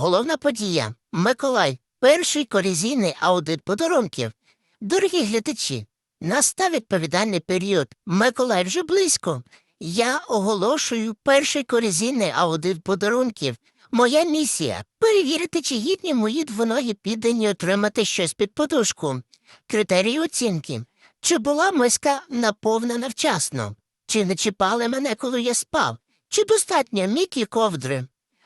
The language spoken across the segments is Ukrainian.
Головна подія. Миколай. Перший корезійний аудит подарунків. Дорогі глядачі, настав відповідальний період. Миколай вже близько. Я оголошую перший корезійний аудит подарунків. Моя місія перевірити, чи гідні мої двоногі піддані отримати щось під подушку. Критерії оцінки. Чи була миска наповнена вчасно? Чи не чіпали мене, коли я спав? Чи достатньо мікі ковдри?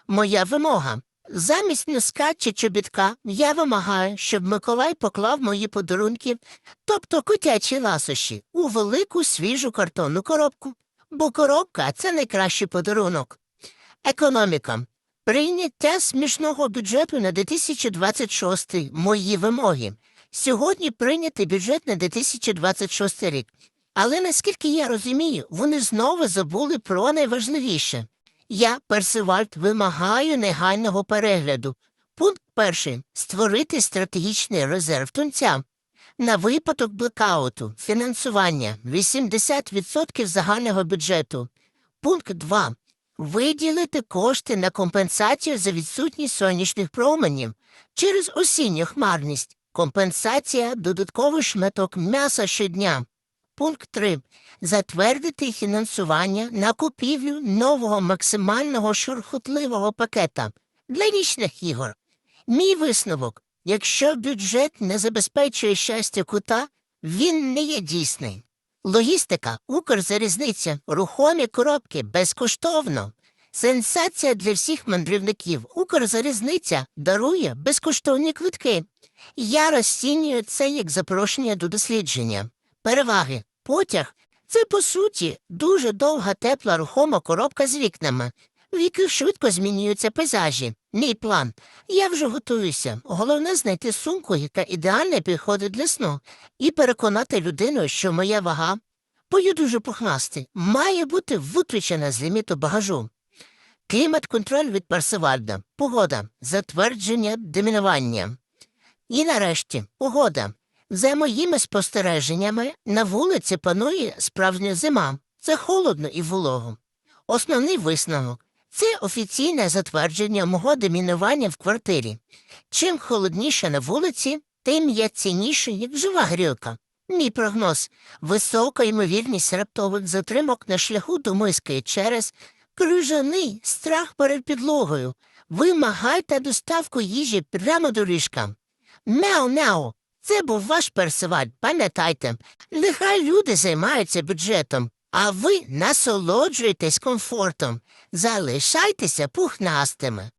Моя вимога. Замість носка чи чобітка я вимагаю, щоб Миколай поклав мої подарунки, тобто котячі ласощі, у велику свіжу картонну коробку. Бо коробка це найкращий подарунок. Економіка. Прийняття смішного бюджету на 2026 мої вимоги. Сьогодні прийнятий бюджет на 2026 рік. Але наскільки я розумію, вони знову забули про найважливіше. Я, Персивальд, вимагаю негайного перегляду. Пункт перший створити стратегічний резерв тунця. На випадок блекауту фінансування 80% загального бюджету. Пункт 2. Виділити кошти на компенсацію за відсутність сонячних променів через осінню хмарність. Компенсація додатковий шматок м'яса щодня. Пункт 3. Затвердити фінансування на купівлю нового максимального шурхотливого пакета для нічних ігор. Мій висновок. Якщо бюджет не забезпечує щастя кута, він не є дійсний. Логістика, Укрзалізниця, рухомі коробки безкоштовно. Сенсація для всіх мандрівників. Укрзалізниця дарує безкоштовні квитки. Я розцінюю це як запрошення до дослідження. Переваги. Потяг це, по суті, дуже довга тепла рухома коробка з вікнами, в яких швидко змінюються пейзажі. Мій план. Я вже готуюся. Головне знайти сумку, яка ідеально підходить для сну, і переконати людину, що моя вага, бо я дуже пухнастий, має бути виключена з ліміту багажу. Клімат-контроль від Парсивальда. Погода. Затвердження домінування. І нарешті погода. За моїми спостереженнями, на вулиці панує справжня зима. Це холодно і волого. Основний висновок це офіційне затвердження мого домінування в квартирі. Чим холодніше на вулиці, тим я цінніше, як жива грілка. Мій прогноз висока ймовірність раптових затримок на шляху до миски через крижаний страх перед підлогою. Вимагайте доставку їжі прямо до ліжка. Мяу-мяу. Це був ваш персиваль, пам'ятайте. Нехай люди займаються бюджетом, а ви насолоджуєтесь комфортом. Залишайтеся пухнастими.